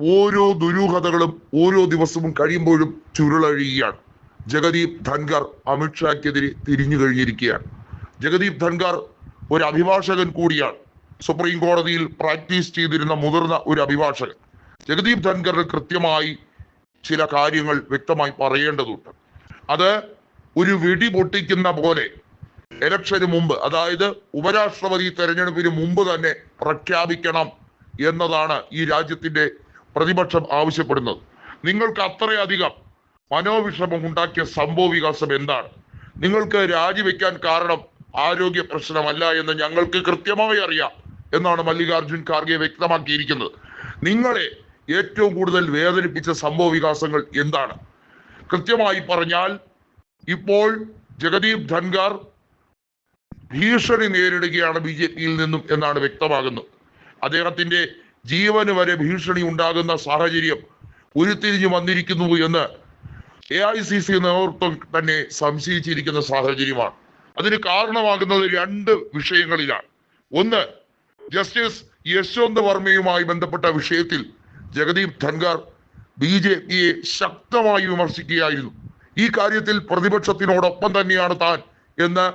ഓരോ ദുരൂഹതകളും ഓരോ ദിവസവും കഴിയുമ്പോഴും ചുരുളഴിയുകയാണ്. ജഗദീപ് ധൻഖർ അമിത്ഷാക്കെതിരെ തിരിഞ്ഞു കഴിഞ്ഞിരിക്കുകയാണ്. ജഗദീപ് ധൻഖർ ഒരു അഭിഭാഷകൻ കൂടിയാണ്. സുപ്രീം കോടതിയിൽ പ്രാക്ടീസ് ചെയ്തിരുന്ന മുതിർന്ന ഒരു അഭിഭാഷകൻ. ജഗദീപ് ധൻഖറിന് കൃത്യമായി ചില കാര്യങ്ങൾ വ്യക്തമായി പറയേണ്ടതുണ്ട്. അത് ഒരു വെടി പൊട്ടിക്കുന്ന പോലെ ഇലക്ഷന് മുമ്പ് അതായത് ഉപരാഷ്ട്രപതി തെരഞ്ഞെടുപ്പിന് മുമ്പ് തന്നെ പ്രഖ്യാപിക്കണം എന്നതാണ് ഈ രാജ്യത്തിന്റെ പ്രതിപക്ഷം ആവശ്യപ്പെടുന്നത്. നിങ്ങൾക്ക് അത്രയധികം മനോവിഷമം ഉണ്ടാക്കിയ സംഭവ വികാസം എന്താണ്? നിങ്ങൾക്ക് രാജിവെക്കാൻ കാരണം ആരോഗ്യ പ്രശ്നമല്ല എന്ന് ഞങ്ങൾക്ക് കൃത്യമായി അറിയാം എന്നാണ് മല്ലികാർജുൻ ഖാർഗെ വ്യക്തമാക്കിയിരിക്കുന്നത്. നിങ്ങളെ ഏറ്റവും കൂടുതൽ വേദനിപ്പിച്ച സംഭവ വികാസങ്ങൾ എന്താണ്? കൃത്യമായി പറഞ്ഞാൽ ഇപ്പോൾ ജഗദീപ് ധൻഖാർ ഭീഷണി നേരിടുകയാണ് ബി ജെ പിയിൽ നിന്നും എന്നാണ് വ്യക്തമാകുന്നത്. അദ്ദേഹത്തിന്റെ ജീവന് വരെ ഭീഷണി ഉണ്ടാകുന്ന സാഹചര്യം ഉരുത്തിരിഞ്ഞു വന്നിരിക്കുന്നു എന്ന് എ ഐ സി സി നേതൃത്വം തന്നെ സംശയിച്ചിരിക്കുന്ന സാഹചര്യമാണ്. അതിന് കാരണമാകുന്നത് രണ്ട് വിഷയങ്ങളിലാണ്. ഒന്ന് ജസ്റ്റിസ് യശ്വന്ത് വർമ്മയുമായി ബന്ധപ്പെട്ട വിഷയത്തിൽ ജഗദീപ് ധൻഖർ ബി ജെ പിയെ ശക്തമായി വിമർശിക്കുകയായിരുന്നു. ഈ കാര്യത്തിൽ പ്രതിപക്ഷത്തിനോടൊപ്പം തന്നെയാണ് താൻ എന്ന്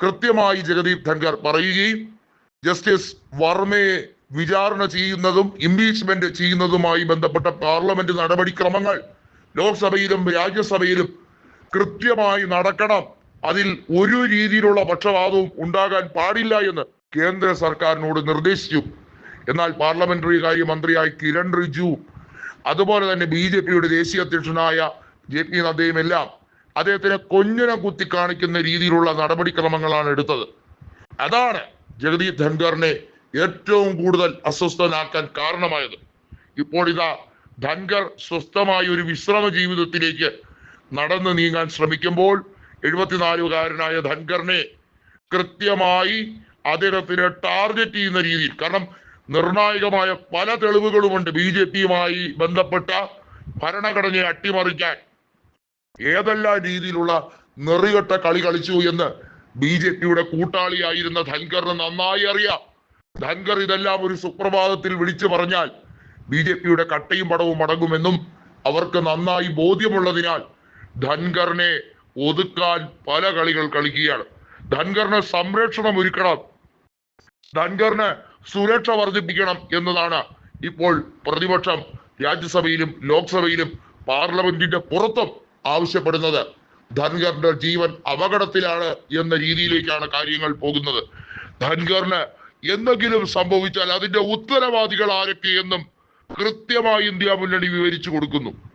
കൃത്യമായി ജഗദീപ് ധൻഖർ പറയുകയും ജസ്റ്റിസ് വർമ്മയെ വിചാരണ ചെയ്യുന്നതും ഇംപീച്ച്മെന്റ് ചെയ്യുന്നതുമായി ബന്ധപ്പെട്ട പാർലമെന്റ് നടപടിക്രമങ്ങൾ ലോക്സഭയിലും രാജ്യസഭയിലും കൃത്യമായി നടക്കണം. അതിൽ ഒരു രീതിയിലുള്ള പക്ഷപാതവും ഉണ്ടാകാൻ പാടില്ല എന്ന് കേന്ദ്ര സർക്കാരിനോട് നിർദ്ദേശിച്ചു. എന്നാൽ പാർലമെന്ററി കാര്യ മന്ത്രിയായ കിരൺ റിജു അതുപോലെ തന്നെ ബി ജെ പിയുടെ ദേശീയ അധ്യക്ഷനായ ജെ പി നദ്ദയും എല്ലാം അദ്ദേഹത്തിനെ കൊഞ്ഞനം കുത്തി കാണിക്കുന്ന രീതിയിലുള്ള നടപടിക്രമങ്ങളാണ് എടുത്തത്. അതാണ് ജഗദീപ് ധൻഖറിനെ ഏറ്റവും കൂടുതൽ അസ്വസ്ഥനാക്കാൻ കാരണമായത്. ഇപ്പോൾ ഇതാ ധൻകർ സ്വസ്ഥമായ ഒരു വിശ്രമ ജീവിതത്തിലേക്ക് നടന്നു നീങ്ങാൻ ശ്രമിക്കുമ്പോൾ എഴുപത്തിനാലുകാരനായ ധൻകറിനെ കൃത്യമായി അദ്ദേഹത്തിന് ടാർഗറ്റ് ചെയ്യുന്ന രീതിയിൽ കാരണം നിർണായകമായ പല തെളിവുകളുമുണ്ട് ബി ജെ പിയുമായി ബന്ധപ്പെട്ട ഭരണഘടനയെ അട്ടിമറിക്കാൻ. ഏതെല്ലാം രീതിയിലുള്ള നെറികെട്ട കളി കളിച്ചു എന്ന് ബി ജെ പിയുടെ കൂട്ടാളിയായിരുന്ന ധൻഖറിന് നന്നായി അറിയാം. ധൻഖർ ഇതെല്ലാം ഒരു സുപ്രഭാതത്തിൽ വിളിച്ചു പറഞ്ഞാൽ ബി ജെ പിയുടെ കട്ടയും പടവും അടങ്ങുമെന്നും അവർക്ക് നന്നായി ബോധ്യമുള്ളതിനാൽ ധൻഖറിനെ ഒതുക്കാൻ പല കളികൾ കളിക്കുകയാണ്. ധൻഖറിന് സംരക്ഷണം ഒരുക്കണം. ധൻഖറിന് സുരക്ഷ വർദ്ധിപ്പിക്കണം എന്നതാണ് ഇപ്പോൾ പ്രതിപക്ഷം രാജ്യസഭയിലും ലോക്സഭയിലും പാർലമെന്റിന്റെ പുറത്തും ആവശ്യപ്പെടുന്നത്. ധൻഖറിന്റെ ജീവൻ അപകടത്തിലാണ് എന്ന രീതിയിലേക്കാണ് കാര്യങ്ങൾ പോകുന്നത്. ധൻഖറിന് എന്തെങ്കിലും സംഭവിച്ചാൽ അതിന്റെ ഉത്തരവാദികൾ ആരൊക്കെയെന്നും കൃത്യമായി ഇന്ത്യ മുന്നണി വിവരിച്ചു കൊടുക്കുന്നു.